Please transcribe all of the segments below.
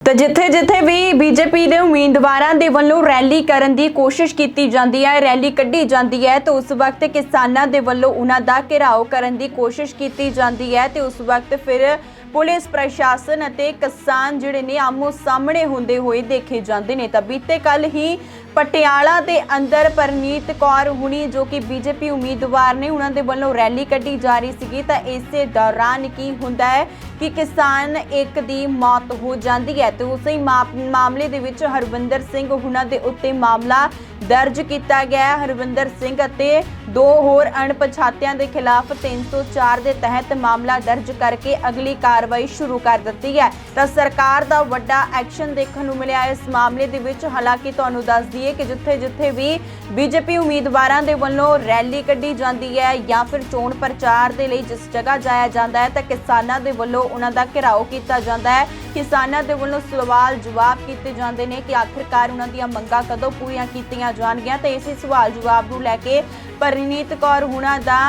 ਤਾਂ ਜਿੱਥੇ-ਜਿੱਥੇ ਵੀ ਬੀਜੇਪੀ ਦੇ ਉਮੀਦਵਾਰਾਂ ਦੇ ਵੱਲੋਂ ਰੈਲੀ ਕਰਨ ਦੀ ਕੋਸ਼ਿਸ਼ ਕੀਤੀ ਜਾਂਦੀ ਹੈ, ਰੈਲੀ ਕੱਢੀ ਜਾਂਦੀ ਹੈ, ਤਾਂ ਉਸ ਵਕਤ ਕਿਸਾਨਾਂ ਦੇ ਵੱਲੋਂ ਉਹਨਾਂ ਦਾ ਘਿਰਾਓ ਕਰਨ ਦੀ ਕੋਸ਼ਿਸ਼ ਕੀਤੀ ਜਾਂਦੀ ਹੈ ਤੇ ਉਸ ਵਕਤ ਫਿਰ ਪੁਲਿਸ, ਪ੍ਰਸ਼ਾਸਨ ਅਤੇ ਕਿਸਾਨ ਜਿਹੜੇ ਨੇ ਆਮੋ ਸਾਹਮਣੇ ਹੁੰਦੇ ਹੋਏ ਦੇਖੇ ਜਾਂਦੇ ਨੇ। ਤਾਂ ਬੀਤੇ ਕੱਲ ਹੀ ਪਟਿਆਲਾ ਦੇ ਅੰਦਰ ਪਰਨੀਤ ਕੌਰ ਹੁਣੀ ਜੋ ਕਿ ਬੀਜੇਪੀ ਉਮੀਦਵਾਰ ਨੇ ਉਹਨਾਂ ਦੇ ਵੱਲੋਂ ਰੈਲੀ ਕੱਢੀ ਜਾ ਰਹੀ ਸੀਗੀ, ਤਾਂ ਇਸੇ ਦੌਰਾਨ ਕੀ ਹੁੰਦਾ ਹੈ ਕਿ ਕਿਸਾਨ ਇੱਕ ਦੀ ਮੌਤ ਹੋ ਜਾਂਦੀ ਹੈ। ਤੇ ਉਸੇ ਹੀ ਮਾ- ਮਾਮਲੇ ਦੇ ਵਿੱਚ ਹਰਵਿੰਦਰ ਸਿੰਘ ਹੁਣਾਂ ਦੇ ਉੱਤੇ ਮਾਮਲਾ ਦਰਜ ਕੀਤਾ ਗਿਆ ਹਰਵਿੰਦਰ ਸਿੰਘ ਅਤੇ ਦੋ ਹੋਰ ਅਣਪਛਾਤਿਆਂ ਦੇ ਖਿਲਾਫ 304 ਦੇ ਤਹਿਤ ਮਾਮਲਾ ਦਰਜ ਕਰਕੇ ਅਗਲੀ ਕਾਰਵਾਈ ਸ਼ੁਰੂ ਕਰ ਦਿੱਤੀ ਹੈ। ਤਾਂ ਸਰਕਾਰ ਦਾ ਵੱਡਾ ਐਕਸ਼ਨ ਦੇਖਣ ਨੂੰ ਮਿਲਿਆ ਇਸ ਮਾਮਲੇ ਦੇ ਵਿੱਚ ਹਾਲਾਂਕਿ ਤੁਹਾਨੂੰ ਦੱਸ ਦਈਏ ਕਿ ਜਿੱਥੇ-ਜਿੱਥੇ ਵੀ ਬੀਜੇਪੀ ਉਮੀਦਵਾਰਾਂ ਦੇ ਵੱਲੋਂ ਰੈਲੀ ਕੱਢੀ ਜਾਂਦੀ ਹੈ ਜਾਂ ਫਿਰ ਚੋਣ ਪ੍ਰਚਾਰ ਦੇ ਲਈ ਜਿਸ ਜਗ੍ਹਾ ਜਾਇਆ ਜਾਂਦਾ ਹੈ, ਤਾਂ ਕਿਸਾਨਾਂ ਦੇ ਵੱਲੋਂ ਉਹਨਾਂ ਦਾ ਘਿਰਾਓ ਕੀਤਾ ਜਾਂਦਾ ਹੈ। ਕਿਸਾਨਾਂ ਦੇ ਵੱਲੋਂ ਸਵਾਲ ਜਵਾਬ ਕੀਤੇ ਜਾਂਦੇ ਨੇ ਕਿ ਆਖਿਰਕਾਰ ਉਹਨਾਂ ਦੀਆਂ ਮੰਗਾਂ ਕਦੋਂ ਪੂਰੀਆਂ ਕੀਤੀਆਂ ਜਾਣਗੀਆਂ, ਤੇ ਇਸੇ ਸਵਾਲ ਜਵਾਬ ਨੂੰ ਲੈ ਕੇ ਪਰਿਨੀਤ ਕੌਰ ਹੁਣਾਂ ਦਾ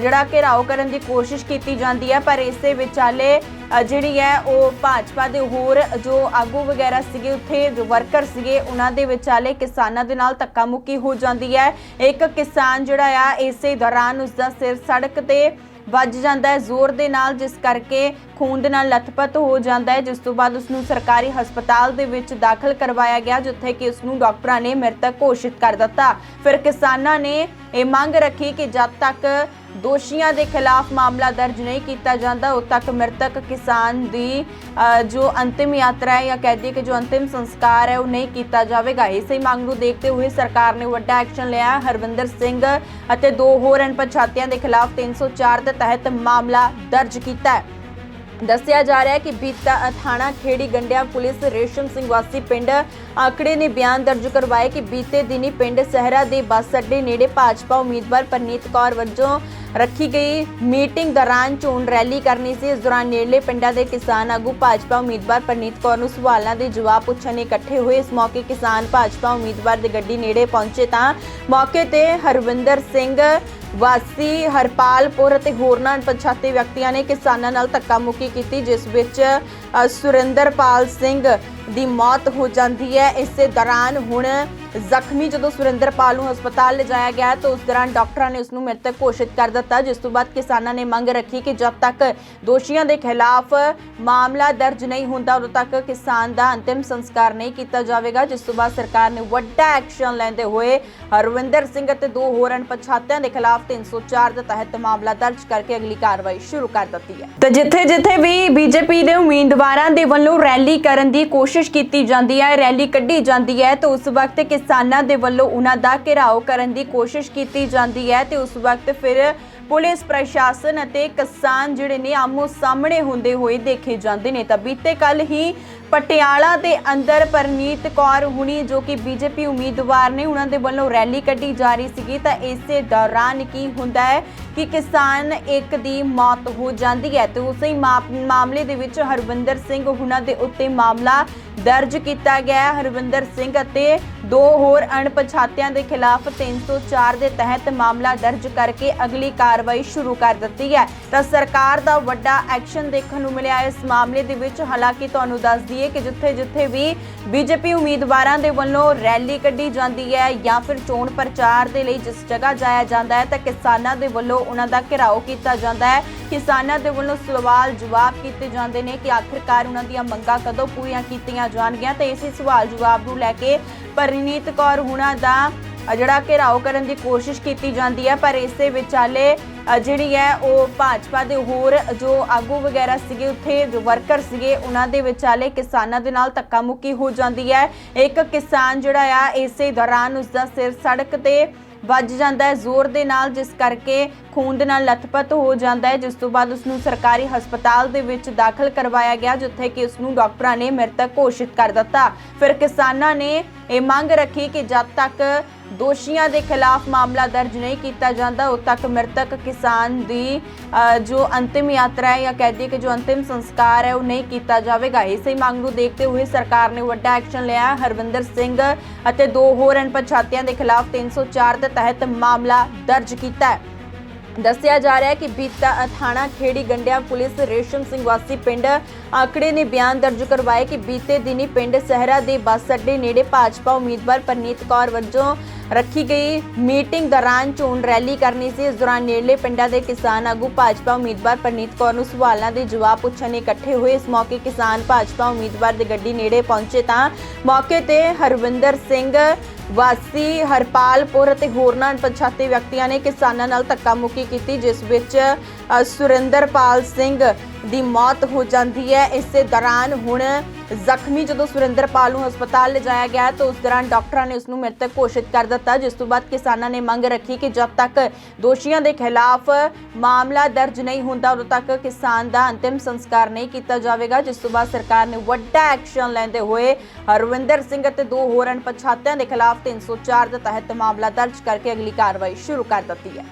ਜਿਹੜਾ ਘਿਰਾਓ ਕਰਨ ਦੀ ਕੋਸ਼ਿਸ਼ ਕੀਤੀ ਜਾਂਦੀ ਹੈ, ਪਰ ਇਸੇ ਵਿਚਾਲੇ ਜਿਹੜੀ ਹੈ ਉਹ ਭਾਜਪਾ ਦੇ ਹੋਰ ਜੋ ਆਗੂ ਵਗੈਰਾ ਸੀਗੇ, ਉੱਥੇ ਜੋ ਵਰਕਰ ਸੀਗੇ, ਉਹਨਾਂ ਦੇ ਵਿਚਾਲੇ ਕਿਸਾਨਾਂ ਦੇ ਨਾਲ ਧੱਕਾ ਮੁੱਕੀ ਹੋ ਜਾਂਦੀ ਹੈ। ਇੱਕ ਕਿਸਾਨ ਜਿਹੜਾ ਆ, ਇਸੇ ਦੌਰਾਨ ਉਸ ਦਾ ਸਿਰ ਸੜਕ ਤੇ ਵੱਜ ਜਾਂਦਾ ਹੈ, ਜ਼ੋਰ ਦੇ ਨਾਲ, ਜਿਸ ਕਰਕੇ ਖੂਨ ਦੇ ਨਾਲ ਲਥਪਥ ਹੋ ਜਾਂਦਾ ਹੈ, ਜਿਸ ਤੋਂ ਬਾਅਦ ਉਸ ਨੂੰ ਸਰਕਾਰੀ ਹਸਪਤਾਲ ਦੇ ਵਿੱਚ ਦਾਖਲ ਕਰਵਾਇਆ ਗਿਆ, ਜਿੱਥੇ ਕਿ ਉਸ ਨੂੰ ਡਾਕਟਰਾਂ ਨੇ ਮ੍ਰਿਤਕ ਘੋਸ਼ਿਤ ਕਰ ਦਿੱਤਾ। ਫਿਰ ਕਿਸਾਨਾਂ ਨੇ ਇਹ ਮੰਗ ਰੱਖੀ ਕਿ ਜਦ ਤੱਕ ਦੋਸ਼ੀਆਂ ਦੇ ਖਿਲਾਫ ਮਾਮਲਾ ਦਰਜ ਨਹੀਂ ਕੀਤਾ ਜਾਂਦਾ। ਉਦ ਤੱਕ ਮ੍ਰਿਤਕ ਕਿਸਾਨ ਦੀ ਜੋ ਅੰਤਿਮ ਯਾਤਰਾ ਹੈ ਜਾਂ ਕਹਿ ਦਈਏ ਕਿ ਜੋ ਅੰਤਿਮ ਸੰਸਕਾਰ ਹੈ, ਉਹ ਨਹੀਂ ਕੀਤਾ ਜਾਵੇਗਾ। ਇਸੇ ਮੰਗ ਨੂੰ ਦੇਖਦੇ ਹੋਏ ਸਰਕਾਰ ਨੇ ਵੱਡਾ ਐਕਸ਼ਨ ਲਿਆ। ਹਰਵਿੰਦਰ ਸਿੰਘ ਅਤੇ ਦੋ ਹੋਰ ਅਣਪਛਾਤਿਆਂ ਦੇ ਖਿਲਾਫ 304 ਦੇ ਤਹਿਤ ਮਾਮਲਾ ਦਰਜ ਕੀਤਾ ਹੈ। ਦੱਸਿਆ ਜਾ ਰਿਹਾ ਹੈ ਕਿ ਬੀਤਾ ਥਾਣਾ ਖੇੜੀ ਗੰਡਿਆ ਪੁਲਿਸ ਰੇਸ਼ਮ ਸਿੰਘ ਵਾਸੀ ਪਿੰਡ ਆਕੜੇ ਨੇ ਬਿਆਨ ਦਰਜ ਕਰਵਾਇਆ ਕਿ ਬੀਤੇ ਦਿਨੀ ਪਿੰਡ ਸਹਿਰਾ ਦੇ ਬੱਸ ਅੱਡੇ ਨੇੜੇ ਭਾਜਪਾ ਉਮੀਦਵਾਰ ਪਰਨੀਤ ਕੌਰ ਵੱਲੋਂ ਰੱਖੀ ਗਈ ਮੀਟਿੰਗ ਦੌਰਾਨ ਚੋਣ ਰੈਲੀ ਕਰਨੀ ਸੀ। ਇਸ ਦੌਰਾਨ ਨੇੜਲੇ ਪਿੰਡਾਂ ਦੇ ਕਿਸਾਨ ਆਗੂ ਭਾਜਪਾ ਉਮੀਦਵਾਰ ਪਰਨੀਤ ਕੌਰ ਨੂੰ ਸਵਾਲਾਂ ਦੇ ਜਵਾਬ ਪੁੱਛਣ ਇਕੱਠੇ ਹੋਏ। ਇਸ ਮੌਕੇ ਕਿਸਾਨ ਭਾਜਪਾ ਉਮੀਦਵਾਰ ਦੀ ਗੱਡੀ ਨੇੜੇ ਪਹੁੰਚੇ ਤਾਂ ਮੌਕੇ ਤੇ ਹਰਵਿੰਦਰ ਸਿੰਘ ਵਾਸੀ, ਹਰਪਾਲਪੁਰ ਅਤੇ ਹੋਰਨਾਂ ਅਣਪਛਾਤੇ ਵਿਅਕਤੀਆਂ ਨੇ ਕਿਸਾਨਾਂ ਨਾਲ ਧੱਕਾ ਮੁੱਕੀ ਕੀਤੀ, ਜਿਸ ਵਿੱਚ ਸੁਰਿੰਦਰਪਾਲ ਸਿੰਘ ਦੀ ਮੌਤ ਹੋ ਜਾਂਦੀ ਹੈ। ਇਸੇ ਦੌਰਾਨ ਹੁਣ ਜ਼ਖਮੀ ਜਦੋਂ ਸੁਰਿੰਦਰਪਾਲ ਨੂੰ ਹਸਪਤਾਲ ਲਿਜਾਇਆ ਗਿਆ ਤਾਂ ਉਸ ਦੌਰਾਨ ਡਾਕਟਰਾਂ ਨੇ ਉਸ ਨੂੰ ਮ੍ਰਿਤਕ ਘੋਸ਼ਿਤ ਕਰ ਦਿੱਤਾ, ਜਿਸ ਤੋਂ ਬਾਅਦ ਕਿਸਾਨਾਂ ਨੇ ਮੰਗ ਰੱਖੀ ਕਿ ਜਦ ਤੱਕ ਦੋਸ਼ੀਆਂ ਦੇ ਖਿਲਾਫ ਮਾਮਲਾ ਦਰਜ ਨਹੀਂ ਹੁੰਦਾ, ਉਦੋਂ ਤੱਕ ਕਿਸਾਨ ਦਾ ਅੰਤਿਮ ਸੰਸਕਾਰ ਨਹੀਂ ਕੀਤਾ ਜਾਵੇਗਾ, ਜਿਸ ਤੋਂ ਬਾਅਦ ਸਰਕਾਰ ਨੇ ਵੱਡਾ ਐਕਸ਼ਨ ਲੈਂਦੇ ਹੋਏ ਹਰਵਿੰਦਰ ਸਿੰਘ ਅਤੇ ਦੋ ਹੋਰ ਅਣਪਛਾਤਿਆਂ ਦੇ ਖਿਲਾਫ 304 ਦੇ ਤਹਿਤ ਮਾਮਲਾ ਦਰਜ ਕਰਕੇ ਅਗਲੀ ਕਾਰਵਾਈ ਸ਼ੁਰੂ ਕਰ ਦਿੱਤੀ ਹੈ। ਤਾਂ ਜਿੱਥੇ-ਜਿੱਥੇ ਵੀ ਬੀਜੇਪੀ ਦੇ ਉਮੀਦਵਾਰਾਂ ਦੇ ਵੱਲੋਂ ਰੈਲੀ ਕਰਨ ਦੀ ਕੋਸ਼ਿਸ਼ ਕੀਤੀ ਜਾਂਦੀ ਹੈ, ਰੈਲੀ ਕੱਢੀ ਜਾਂਦੀ ਹੈ, ਤਾਂ ਉਸ ਵਕਤ ਕਿਸਾਨਾਂ ਦੇ ਵੱਲੋਂ ਉਹਨਾਂ ਦਾ ਘਿਰਾਓ ਕਰਨ ਦੀ ਕੋਸ਼ਿਸ਼ ਕੀਤੀ ਜਾਂਦੀ ਹੈ ਤੇ ਉਸ ਵਕਤ ਫਿਰ ਪੁਲਿਸ, ਪ੍ਰਸ਼ਾਸਨ ਅਤੇ ਕਿਸਾਨ ਜਿਹੜੇ ਨੇ ਆਮੋ ਸਾਹਮਣੇ ਹੁੰਦੇ ਹੋਏ ਦੇਖੇ ਜਾਂਦੇ ਨੇ। ਤਾਂ ਬੀਤੇ ਕੱਲ ਹੀ ਪਟਿਆਲਾ ਦੇ ਅੰਦਰ ਪਰਨੀਤ ਕੌਰ ਹੁਣੀ ਜੋ ਕਿ ਬੀਜੇਪੀ ਉਮੀਦਵਾਰ ਨੇ, ਉਹਨਾਂ ਦੇ ਵੱਲੋਂ ਰੈਲੀ ਕੱਢੀ ਜਾ ਰਹੀ ਸੀਗੀ। ਤਾਂ ਇਸੇ ਦੌਰਾਨ ਕੀ ਹੁੰਦਾ ਹੈ ਕਿ ਕਿਸਾਨ ਇੱਕ ਦੀ ਮੌਤ ਹੋ ਜਾਂਦੀ ਹੈ। ਤੇ ਉਸੇ ਮਾ- ਮਾਮਲੇ ਦੇ ਵਿੱਚ ਹਰਵਿੰਦਰ ਸਿੰਘ ਹੁਣਾਂ ਦੇ ਉੱਤੇ ਮਾਮਲਾ ਦਰਜ ਕੀਤਾ ਗਿਆ ਹੈ। ਹਰਵਿੰਦਰ ਸਿੰਘ ਅਤੇ ਦੋ ਹੋਰ ਅਣਪਛਾਤਿਆਂ ਦੇ ਖਿਲਾਫ 304 ਦੇ ਤਹਿਤ ਮਾਮਲਾ ਦਰਜ ਕਰਕੇ ਅਗਲੀ ਕਾਰਵਾਈ ਸ਼ੁਰੂ ਕਰ ਦਿੱਤੀ ਹੈ। ਤਾਂ ਸਰਕਾਰ ਦਾ ਵੱਡਾ ਐਕਸ਼ਨ ਦੇਖਣ ਨੂੰ ਮਿਲਿਆ ਇਸ ਮਾਮਲੇ ਦੇ ਵਿੱਚ ਹਾਲਾਂਕਿ ਤੁਹਾਨੂੰ ਦੱਸ ਦਈਏ ਕਿ ਜਿੱਥੇ-ਜਿੱਥੇ ਵੀ ਬੀਜੇਪੀ ਉਮੀਦਵਾਰਾਂ ਦੇ ਵੱਲੋਂ ਰੈਲੀ ਕੱਢੀ ਜਾਂਦੀ ਹੈ ਜਾਂ ਫਿਰ ਚੋਣ ਪ੍ਰਚਾਰ ਦੇ ਲਈ ਜਿਸ ਜਗ੍ਹਾ ਜਾਇਆ ਜਾਂਦਾ ਹੈ, ਤਾਂ ਕਿਸਾਨਾਂ ਦੇ ਵੱਲੋਂ ਉਹਨਾਂ ਦਾ ਘਿਰਾਓ ਕੀਤਾ ਜਾਂਦਾ ਹੈ। ਕਿਸਾਨਾਂ ਦੇ ਵੱਲੋਂ ਸਵਾਲ ਜਵਾਬ ਕੀਤੇ ਜਾਂਦੇ ਨੇ ਕਿ ਆਖਿਰਕਾਰ ਉਹਨਾਂ ਦੀਆਂ ਮੰਗਾਂ ਕਦੋਂ ਪੂਰੀਆਂ ਕੀਤੀਆਂ ਜਾਣਗੀਆਂ, ਤੇ ਇਸੇ ਸਵਾਲ ਜਵਾਬ ਨੂੰ ਲੈ ਕੇ ਪਰਨੀਤ ਕੌਰ ਹੁਣਾਂ ਦਾ ਜਿਹੜਾ ਘਿਰਾਓ ਕਰਨ ਦੀ ਕੋਸ਼ਿਸ਼ ਕੀਤੀ ਜਾਂਦੀ ਹੈ, ਪਰ ਇਸੇ ਵਿਚਾਲੇ ਜਿਹੜੀ ਹੈ ਉਹ ਭਾਜਪਾ ਦੇ ਹੋਰ ਜੋ ਆਗੂ ਵਗੈਰਾ ਸੀਗੇ, ਉੱਥੇ ਜੋ ਵਰਕਰ ਸੀਗੇ, ਉਹਨਾਂ ਦੇ ਵਿਚਾਲੇ ਕਿਸਾਨਾਂ ਦੇ ਨਾਲ ਧੱਕਾ ਹੋ ਜਾਂਦੀ ਹੈ। ਇੱਕ ਕਿਸਾਨ ਜਿਹੜਾ ਆ, ਇਸੇ ਦੌਰਾਨ ਉਸ ਦਾ ਸਿਰ ਸੜਕ ਤੇ ਵੱਜ ਜਾਂਦਾ ਹੈ, ਜ਼ੋਰ ਦੇ ਨਾਲ, ਜਿਸ ਕਰਕੇ ਖੂਨ ਦੇ ਨਾਲ ਲਥਪਥ ਹੋ ਜਾਂਦਾ ਹੈ, ਜਿਸ ਤੋਂ ਬਾਅਦ ਉਸ ਨੂੰ ਸਰਕਾਰੀ ਹਸਪਤਾਲ ਦੇ ਵਿੱਚ ਦਾਖਲ ਕਰਵਾਇਆ ਗਿਆ, ਜਿੱਥੇ ਕਿ ਉਸ ਨੂੰ ਡਾਕਟਰਾਂ ਨੇ ਮ੍ਰਿਤਕ ਘੋਸ਼ਿਤ ਕਰ ਦਿੱਤਾ। ਫਿਰ ਕਿਸਾਨਾਂ ਨੇ ਇਹ ਮੰਗ ਰੱਖੀ ਕਿ ਜਦ ਤੱਕ ਦੋਸ਼ੀਆਂ ਦੇ ਖਿਲਾਫ ਮਾਮਲਾ ਦਰਜ ਨਹੀਂ ਕੀਤਾ ਜਾਂਦਾ। ਉਦ ਤੱਕ ਮ੍ਰਿਤਕ ਕਿਸਾਨ ਦੀ ਜੋ ਅੰਤਿਮ ਯਾਤਰਾ ਹੈ ਜਾਂ ਕਹਿ ਦਈਏ ਕਿ ਜੋ ਅੰਤਿਮ ਸੰਸਕਾਰ ਹੈ, ਉਹ ਨਹੀਂ ਕੀਤਾ ਜਾਵੇਗਾ। ਇਸੇ ਮੰਗ ਨੂੰ ਦੇਖਦੇ ਹੋਏ ਸਰਕਾਰ ਨੇ ਵੱਡਾ ਐਕਸ਼ਨ ਲਿਆ। ਹਰਵਿੰਦਰ ਸਿੰਘ ਅਤੇ ਦੋ ਹੋਰ ਅਣਪਛਾਤਿਆਂ ਦੇ ਖਿਲਾਫ 304 ਦੇ ਤਹਿਤ ਮਾਮਲਾ ਦਰਜ ਕੀਤਾ ਹੈ। ਦੱਸਿਆ ਜਾ ਰਿਹਾ ਹੈ ਕਿ ਬੀਤਾ ਥਾਣਾ ਖੇੜੀ ਗੰਡਿਆ ਪੁਲਿਸ ਰੇਸ਼ਮ ਸਿੰਘ ਵਾਸੀ ਪਿੰਡ ਆਕੜੇ ਨੇ ਬਿਆਨ ਦਰਜ ਕਰਵਾਇਆ ਕਿ ਬੀਤੇ ਦਿਨੀ ਪਿੰਡ ਸਹਿਰਾ ਦੇ ਬੱਸ ਅੱਡੇ ਨੇੜੇ ਭਾਜਪਾ ਉਮੀਦਵਾਰ ਪਰਨੀਤ ਕੌਰ ਵੱਲੋਂ ਰੱਖੀ ਗਈ ਮੀਟਿੰਗ ਦੌਰਾਨ ਚੋਣ ਰੈਲੀ ਕਰਨੀ ਸੀ। ਇਸ ਦੌਰਾਨ ਨੇੜਲੇ ਪਿੰਡਾਂ ਦੇ ਕਿਸਾਨ ਆਗੂ ਭਾਜਪਾ ਉਮੀਦਵਾਰ ਪਰਨੀਤ ਕੌਰ ਨੂੰ ਸਵਾਲਾਂ ਦੇ ਜਵਾਬ ਪੁੱਛਣ ਇਕੱਠੇ ਹੋਏ। ਇਸ ਮੌਕੇ ਕਿਸਾਨ ਭਾਜਪਾ ਉਮੀਦਵਾਰ ਦੇ ਗੱਡੀ ਨੇੜੇ ਪਹੁੰਚੇ ਤਾਂ ਮੌਕੇ ਤੇ ਹਰਵਿੰਦਰ ਸਿੰਘ ਵਾਸੀ ਹਰਪਾਲਪੁਰ ਅਤੇ ਹੋਰਨਾਂ ਪਛਾਤੇ ਵਿਅਕਤੀਆਂ ਨੇ ਕਿਸਾਨਾਂ ਨਾਲ ਧੱਕਾ ਮੁੱਕੀ ਕੀਤੀ, ਜਿਸ ਵਿੱਚ ਸੁਰਿੰਦਰਪਾਲ ਸਿੰਘ ਦੀ ਮੌਤ ਹੋ ਜਾਂਦੀ ਹੈ। ਇਸੇ ਦੌਰਾਨ ਹੁਣ ਜ਼ਖਮੀ ਜਦੋਂ ਸੁਰਿੰਦਰਪਾਲ ਨੂੰ ਹਸਪਤਾਲ ਲਿਜਾਇਆ ਗਿਆ ਤਾਂ ਉਸ ਦੌਰਾਨ ਡਾਕਟਰਾਂ ਨੇ ਉਸ ਨੂੰ ਮ੍ਰਿਤਕ ਘੋਸ਼ਿਤ ਕਰ ਦਿੱਤਾ, ਜਿਸ ਤੋਂ ਬਾਅਦ ਕਿਸਾਨਾਂ ਨੇ ਮੰਗ ਰੱਖੀ ਕਿ ਜਦ ਤੱਕ ਦੋਸ਼ੀਆਂ ਦੇ ਖਿਲਾਫ ਮਾਮਲਾ ਦਰਜ ਨਹੀਂ ਹੁੰਦਾ, ਉਦੋਂ ਤੱਕ ਕਿਸਾਨ ਦਾ ਅੰਤਿਮ ਸੰਸਕਾਰ ਨਹੀਂ ਕੀਤਾ ਜਾਵੇਗਾ, ਜਿਸ ਤੋਂ ਬਾਅਦ ਸਰਕਾਰ ਨੇ ਵੱਡਾ ਐਕਸ਼ਨ ਲੈਂਦੇ ਹੋਏ ਹਰਵਿੰਦਰ ਸਿੰਘ ਅਤੇ ਦੋ ਹੋਰ ਅਣਪਛਾਤਿਆਂ ਦੇ ਖਿਲਾਫ 304 ਦੇ ਤਹਿਤ ਮਾਮਲਾ ਦਰਜ ਕਰਕੇ ਅਗਲੀ ਕਾਰਵਾਈ ਸ਼ੁਰੂ ਕਰ ਦਿੱਤੀ ਹੈ।